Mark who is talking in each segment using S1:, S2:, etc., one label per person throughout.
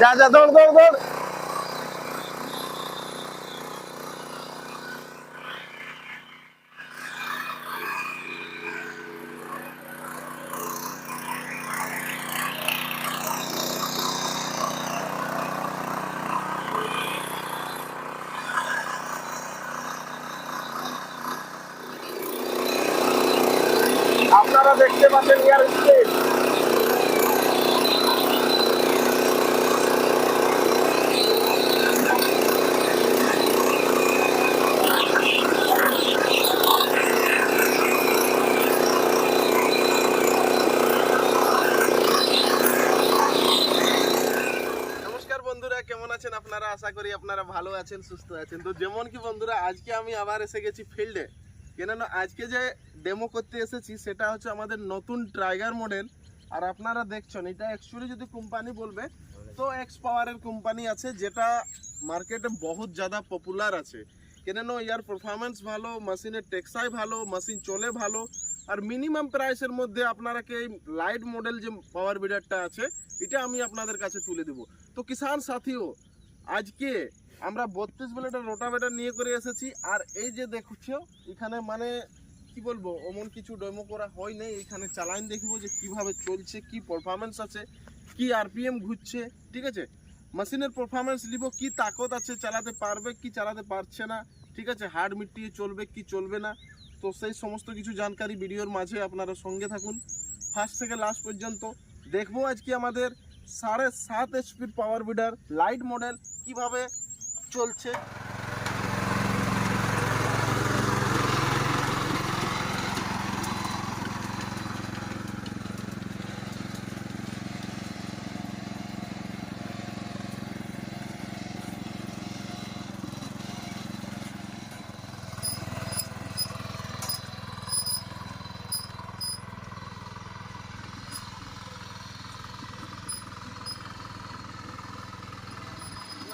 S1: যা যা দৌড় দৌড় দৌড়। আপনারা দেখতে পাচ্ছেন ইয়ার স্পিড নমস্কার বন্ধুরা কেমন আছেন আপনারা আশা করি আপনারা ভালো আছেন, সুস্থ আছেন, তো যেমন কি বন্ধুরা, আজকে আমি আবার এসে গেছি ফিল্ডে। কেননা আজকে যে ডেমো করতে এসেছি, সেটা হচ্ছে আমাদের নতুন ট্রাইগার মডেল আর আপনারা দেখছেন, এটা অ্যাকচুয়ালি যদি কোম্পানি বলবে, তো এক্স পাওয়ারের কোম্পানি আছে, যেটা মার্কেটে বহুত জাদা পপুলার আছে। কেননা ইয়ার পারফরমেন্স ভালো মেশিনের টেক্সাই ভালো মেশিন চলে ভালো। আর মিনিমাম প্রাইসের মধ্যে আপনারাকে এই লাইট মডেল যে পাওয়ার বিডারটা আছে, এটা আমি আপনাদের কাছে তুলে দেব। তো কিষান সাথীও, আজকে আমরা বত্রিশ ব্লেডের রোটাভেটার নিয়ে করে এসেছি। আর এই যে দেখছ, এখানে মানে কি বলব, অমন কিছু ডেমো করা হয় নাই। এখানে চালান দেখব যে কীভাবে চলছে, কি পারফরমেন্স আছে, কি আরপিএম ঘুরছে, ঠিক আছে? মেশিনের পারফরমেন্স নিব, কি তাকত আছে, চালাতে পারবে, কি চালাতে পারছে না, ঠিক আছে? হার্ড মিটিয়ে চলবে, কি চলবে না? তো সেই সমস্ত কিছু জানকারি ভিডিওর মাঝে আপনারা সঙ্গে থাকুন। ফার্স্ট থেকে লাস্ট পর্যন্ত দেখব আজকে আমাদের সাড়ে সাত এইচপির পাওয়ার বিডার লাইট মডেল কীভাবে চলছে।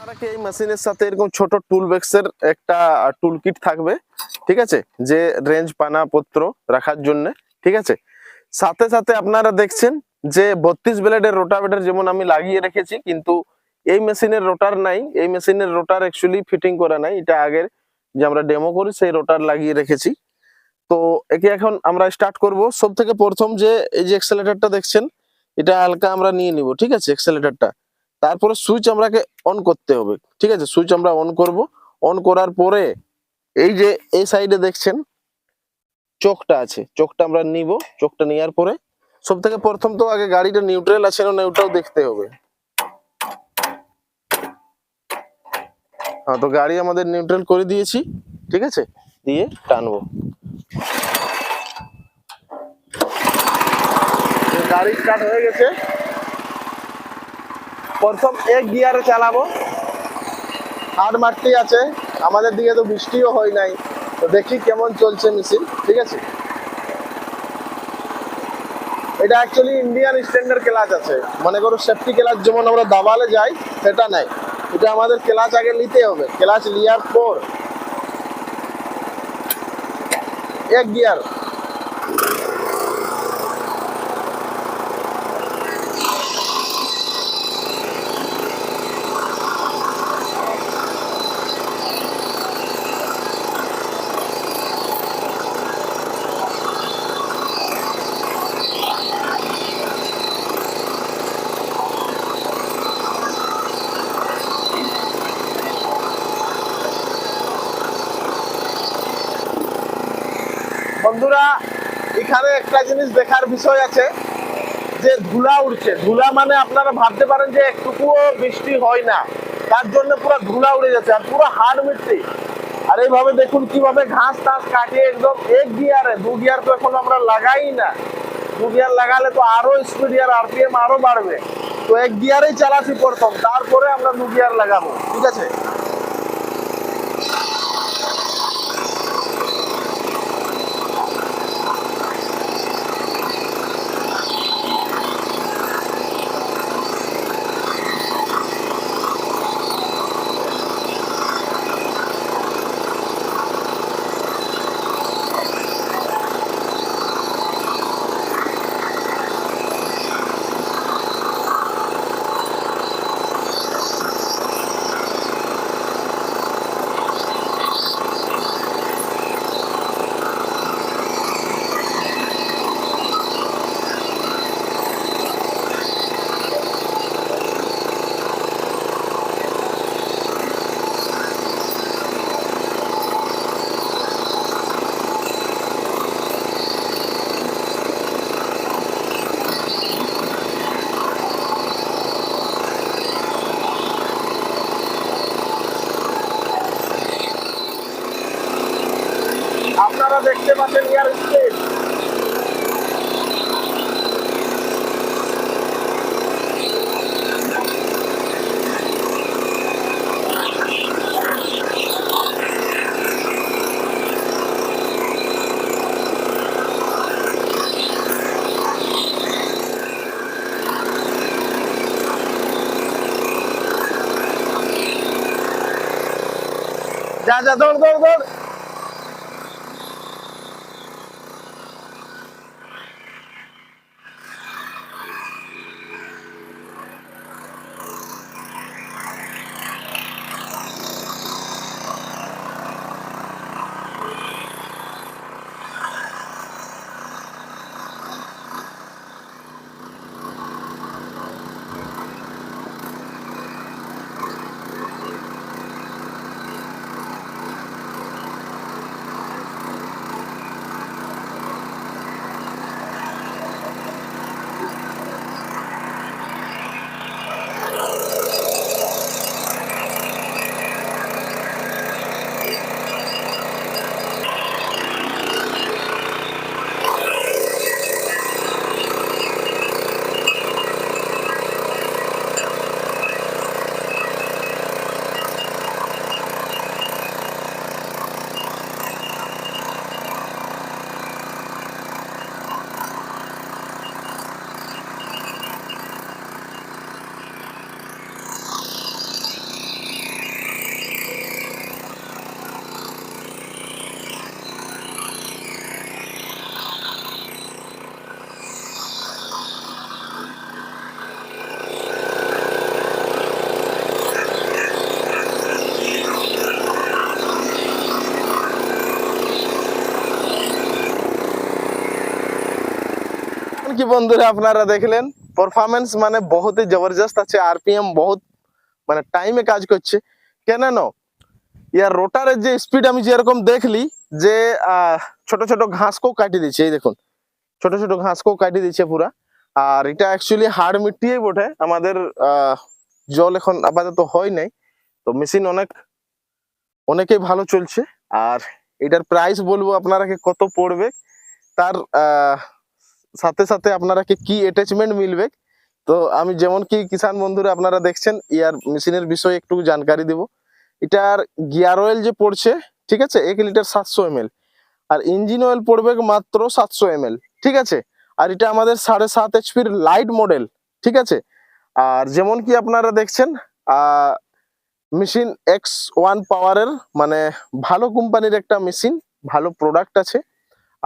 S1: আপনারা কি এই মেশিনের সাথে এরকম ছোট টুল এর একটা টুল কিট থাকবে? ঠিক আছে? যে রেঞ্জ পানা পত্র রাখার জন্য। ঠিক আছে? সাথে সাথে আপনারা দেখছেন যে বত্রিশ ব্লেডের রোটাভেটার যেমন আমি লাগিয়ে রেখেছি, কিন্তু এই মেশিনের রোটার নাই। এই মেশিনের রোটার অ্যাকচুয়ালি ফিটিং করা নাই। এটা আগের যে আমরা ডেমো করি, সেই রোটার লাগিয়ে রেখেছি। তো একে এখন আমরা স্টার্ট করব। সব থেকে প্রথম যে, এই যে এক্সেলেটারটা দেখছেন, এটা হালকা আমরা নিয়ে নিব। ঠিক আছে? এক্সেলেটারটা তারপরে সুইচ আমরাকে অন করতে হবে, ঠিক আছে? সুইচ আমরা অন করব। অন করার পরে এই যে এই সাইডে দেখছেন, চোখটা আছে। চোখটা আমরা নিব। চোখটা নেওয়ার পরে সব থেকে প্রথম তো আগে গাড়িটা নিউট্রাল আছে না ওটাও দেখতে হবে। হ্যাঁ তো গাড়ি আমাদের নিউট্রাল করে দিয়েছি, ঠিক আছে? দিয়ে টানবো। গাড়ি স্টার্ট হয়ে গেছে। প্রথম এক গিয়ারে চালাবো। হাট মাঠটি আছে, আমাদের দিকে তো বৃষ্টিও হয় নাই। তো দেখি কেমন চলছে মেশিন ঠিক আছে? এটা অ্যাকচুয়ালি ইন্ডিয়ান স্ট্যান্ডার্ড ক্লাচ আছে। মনে করো সেফটি ক্লাচ যেমন আমরা দাবালে যাই, সেটা নাই। এটা আমাদের ক্লাচ আগে নিতে হবে। ক্লাচ নেওয়ার পর এক গিয়ার। বন্ধুরা, এখানে একটা জিনিস দেখার বিষয় আছে যে ধুলা উড়ছে। ধুলা মানে আপনারা ভাবতে পারেন যে একটুকুও বৃষ্টি হয় না। তার জন্য পুরো ধুলা উড়ে যাচ্ছে আর পুরো হাড় মিট্টি আর এইভাবে দেখুন কীভাবে ঘাস টাস কাটিয়ে একদম এক গিয়ারে, দু গিয়ার তো এখন আমরা লাগাই না। দু গিয়ার লাগালে তো আরও স্পিড আর আরপিএম আরও বাড়বে। তো এক গিয়ারেই চালাচ্ছি প্রথম, তারপরে আমরা দু গিয়ার লাগাবো, ঠিক আছে? যা যা দৌড় দৌড় দৌড় কি বন্ধুরা আপনারা দেখলেন? পারফরমেন্স মানে বহুত জবরদস্ত আছে আরপিএম বহুত মানে টাইমে কাজ করছে। কেন ইয়ার রোটারের যে স্পিড আমি যেরকম দেখলি, যে ছোট ছোট ঘাসকেও কাটি দিচ্ছে, এই দেখুন। ছোট ছোট ঘাসকেও কাটি দিচ্ছে পুরা। আর এটা অ্যাকচুয়ালি হাড় মিটিয়েই বটে। আমাদের জল এখন আপাতত হয় নাই। তো মেশিন অনেক, অনেকেই ভালো চলছে। আর এটার প্রাইস বলব আপনারাকে কত পড়বে? তার সাথে সাথে আপনারাকে কি অ্যাটাচমেন্ট মিলবে? তো আমি যেমন কি কিষান বন্ধুরা আপনারা দেখছেন, ইয়ার মেশিনের বিষয়ে একটু জানকারি দেব। এটার গিয়ার অয়েল যে পড়ছে, ঠিক আছে? এক লিটার সাতশো এম আর ইঞ্জিন অয়েল পড়বে মাত্র সাতশো এম ঠিক আছে? আর এটা আমাদের সাড়ে সাত এইচপির লাইট মডেল ঠিক আছে? আর যেমন কি আপনারা দেখছেন মেশিন এক্স ওয়ান পাওয়ারের মানে ভালো কোম্পানির একটা মেশিন, ভালো প্রোডাক্ট আছে।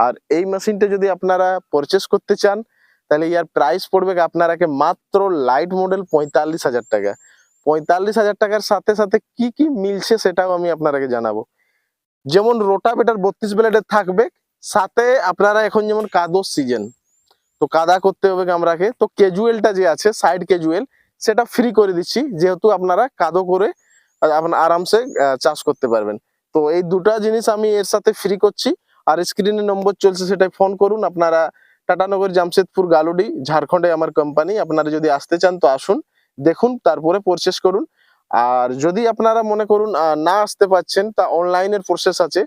S1: আর এই মেশিনটা যদি আপনারা পারচেস করতে চান, তাহলে ইয়ার প্রাইস পড়বে আপনারাকে মাত্র লাইট মডেল পঁয়তাল্লিশ হাজার টাকা। পঁয়তাল্লিশ হাজার টাকার সাথে সাথে কি কি মিলছে সেটাও আমি আপনারাকে জানাব। যেমন রোটাভেটার বত্রিশ ব্লেডের থাকবে, সাথে আপনারা এখন যেমন কাদোর সিজন তো কাদা করতে হবে আমরাকে। তো ক্যাজুয়েলটা যে আছে সাইড ক্যাজুয়েল সেটা ফ্রি করে দিচ্ছি, যেহেতু আপনারা কাদো করে আপনার আরামসে চাষ করতে পারবেন। তো এই দুটা জিনিস আমি এর সাথে ফ্রি করছি। আর স্ক্রিনে নম্বর চলছে সেটাই ফোন করুন। আপনারা টাটানগর জামশেদপুর, গালুডি, ঝাড়খণ্ডে আমার কোম্পানি আপনারা যদি আসতে চান তো আসুন, দেখুন, তারপরে পারচেস করুন। আর যদি আপনারা মনে করুন না আসতে পাচ্ছেন তা অনলাইনের প্রসেস আছে।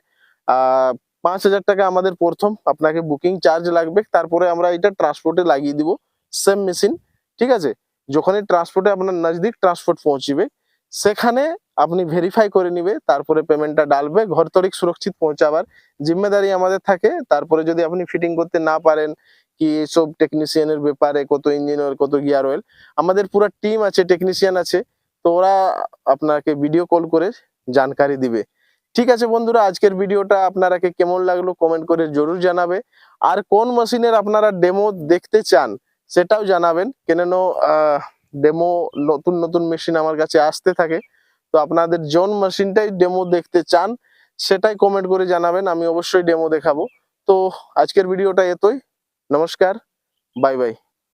S1: পাঁচ হাজার টাকা আমাদের প্রথম, আপনাকে বুকিং চার্জ লাগবে। তারপরে আমরা এটা ট্রান্সপোর্টে লাগিয়ে দিব সেম মেশিন ঠিক আছে? যখনই ট্রান্সপোর্টে আপনার নজদিক ট্রান্সপোর্ট পৌঁছিবে, সেখানে আপনি ভেরিফাই করে নিবে, তারপরে পেমেন্টটা ডালবে, ঘর তরিক সুরক্ষিত পৌঁছাবার জিম্মেদারি আমাদের থাকে। তারপরে যদি আপনি ফিটিং করতে না পারেন, কি সব টেকনিশিয়ানের ব্যাপারে কত ইঞ্জিনিয়ার কত গিয়ার অয়েল আমাদের পুরো টিম আছে টেকনিশিয়ান আছে, তো ওরা আপনাকে ভিডিও কল করে জানকারি দিবে। ঠিক আছে বন্ধুরা, আজকের ভিডিওটা আপনারাকে কেমন লাগল কমেন্ট করে জরুর জানাবে। আর কোন মেশিনের আপনারা ডেমো দেখতে চান, সেটাও জানাবেন। কেন ডেমো নতুন নতুন মেশিন আমার কাছে আসতে থাকে। তো আপনাদের জন মেশিনটাই ডেমো দেখতে চান, সেটাই কমেন্ট করে জানাবেন, আমি অবশ্যই ডেমো দেখাবো। তো আজকের ভিডিওটা এতই, নমস্কার বাই বাই